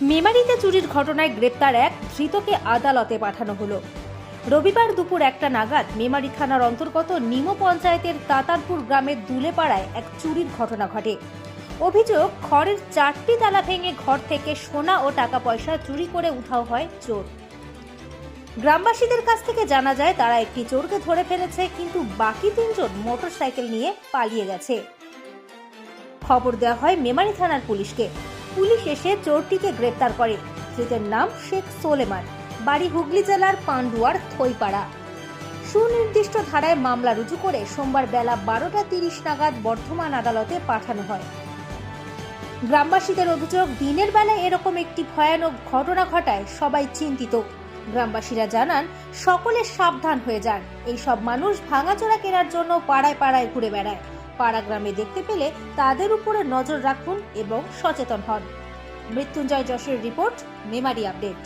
মেমারিতে চুরির ঘটনায় গ্রেপ্তার এক ধৃতকে আদালতে পাঠানো হলো। রবিবার দুপুর একটা নাগাদ মেমারি থানার অন্তর্গত নিমো পঞ্চায়েতের তাতারপুর গ্রামের দুলেপাড়ায় এক চুরির ঘটনা ঘটে। অভিযোগ, খড়ের চারটি তালা ভেঙে ঘর থেকে সোনা ও টাকা পয়সা চুরি করে উধাও হয় চোর। গ্রামবাসীদের কাছ থেকে জানা যায়, তারা একটি চোরকে ধরে ফেলেছে, কিন্তু বাকি তিনজন মোটরসাইকেল নিয়ে পালিয়ে গেছে। খবর দেওয়া হয় মেমারি থানার পুলিশকে। পুলিশ এসে চোরটিকে গ্রেপ্তার করে। ধৃতের নাম শেখ সোলেমান। বাড়ি হুগলি জেলার পান্ডুয়ার থইপাড়া। সুনির্দিষ্ট ধারায় মামলা রুজু করে সোমবার বেলা বারোটা তিরিশ নাগাদ বর্ধমান আদালতে পাঠানো হয়। গ্রামবাসীদের অভিযোগ, দিনের বেলায় এরকম একটি ভয়ানক ঘটনা ঘটায় সবাই চিন্তিত। গ্রামবাসীরা জানান, সকলে সাবধান হয়ে যান। এইসব মানুষ ভাঙাচোরা কেনার জন্য পাড়ায় পাড়ায় ঘুরে বেড়ায়। পাড়া গ্রামে দেখতে পেলে তাদের উপরে নজর রাখুন এবং সচেতন হন। মৃত্যুঞ্জয় যশের রিপোর্ট, মেমারি আপডেট।